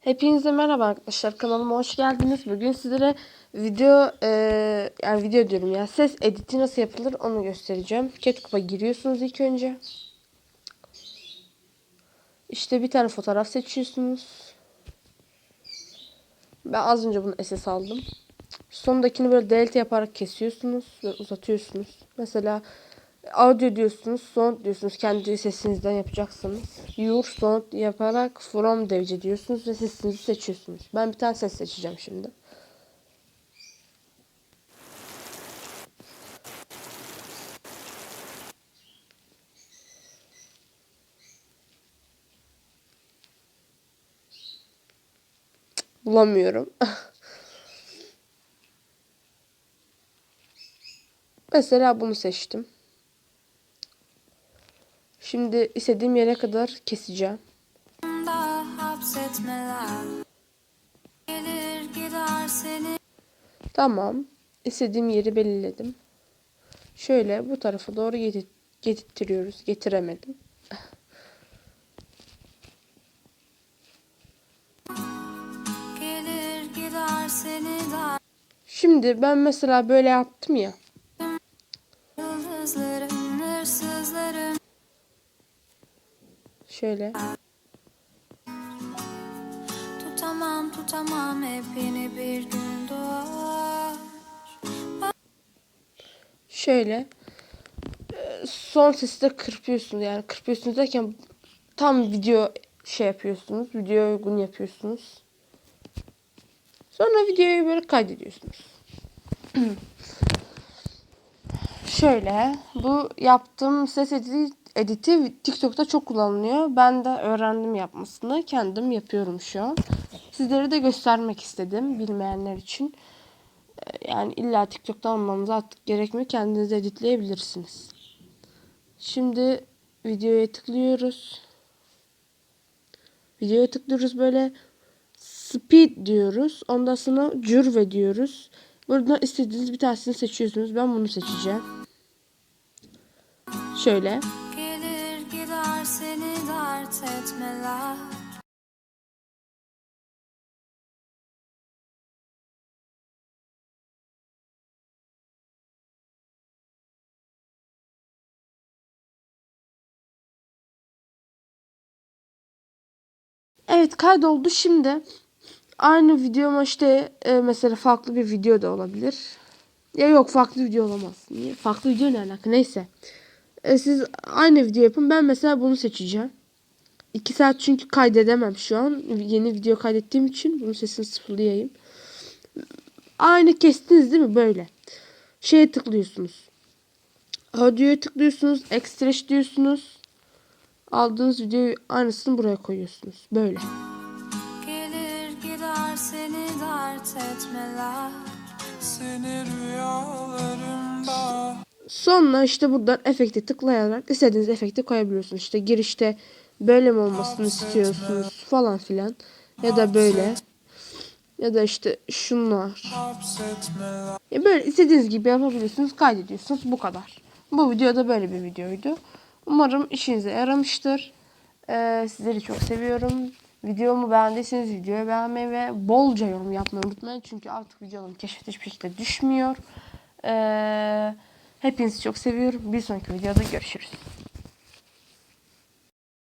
Hepinize merhaba arkadaşlar kanalıma hoş geldiniz. Bugün sizlere video e, yani video diyorum ya ses editi nasıl yapılır onu göstereceğim. CapCut'a giriyorsunuz ilk önce. İşte bir tane fotoğraf seçiyorsunuz. Ben az önce bunu SS aldım. Sondakini böyle delete yaparak kesiyorsunuz ve uzatıyorsunuz. Mesela audio diyorsunuz, sound diyorsunuz. Kendi sesinizden yapacaksınız. Your sound yaparak from devce diyorsunuz ve sesinizi seçiyorsunuz. Ben bir tane ses seçeceğim şimdi. Bulamıyorum. Mesela bunu seçtim. Şimdi istediğim yere kadar keseceğim. Tamam. İstediğim yeri belirledim. Şöyle bu tarafa doğru getir getirtiyoruz. Getiremedim. Şimdi ben mesela böyle yaptım ya. Şöyle. Tutamam tutamam hep yeni bir gün doğar Şöyle. Ee, Son sesi de kırpıyorsunuz. Yani kırpıyorsunuz derken tam video şey yapıyorsunuz. Videoya uygun yapıyorsunuz. Sonra videoyu böyle kaydediyorsunuz. Şöyle. Bu yaptığım ses editi, editi TikTok'ta çok kullanılıyor. Ben de öğrendim yapmasını. Kendim yapıyorum şu an. Sizlere de göstermek istedim bilmeyenler için. Ee, Yani illa TikTok'tan almanız artık gerekmiyor. Kendiniz editleyebilirsiniz. Şimdi videoya tıklıyoruz. Videoya tıklıyoruz böyle speed diyoruz. Ondan sonra curve diyoruz. Buradan istediğiniz bir tanesini seçiyorsunuz. Ben bunu seçeceğim. Şöyle. Gelir gider seni dert etmeler Evet kaydoldu. Şimdi aynı videoma işte e, mesela farklı bir video da olabilir. Ya yok farklı video olamaz. Niye? Farklı video ne alaka? Neyse. E, siz aynı video yapın. Ben mesela bunu seçeceğim. 2 saat çünkü kaydedemem şu an. Yeni video kaydettiğim için bunun sesini sıfırlayayım. Aynı kestiniz değil mi? Böyle. Şeye tıklıyorsunuz. Audio'ya tıklıyorsunuz. Extract diyorsunuz. Aldığınız videoyu aynısını buraya koyuyorsunuz. Böyle. Gelir gider seni dert etmeler Seni rüyalarımda Sonra işte buradan efekte tıklayarak istediğiniz efekti koyabiliyorsunuz. İşte girişte böyle mi olmasını istiyorsunuz falan filan. Ya da böyle. Ya da işte şunlar. Ya böyle istediğiniz gibi yapabiliyorsunuz. Kaydediyorsunuz. Bu kadar. Bu video da böyle bir videoydu. Umarım işinize yaramıştır. Ee, sizleri çok seviyorum. Videomu beğendiyseniz videoyu beğenmeyi ve bolca yorum yapmayı unutmayın. Çünkü artık videolarım keşfete hiçbir şekilde düşmüyor. Ee, hepinizi çok seviyorum. Bir sonraki videoda görüşürüz.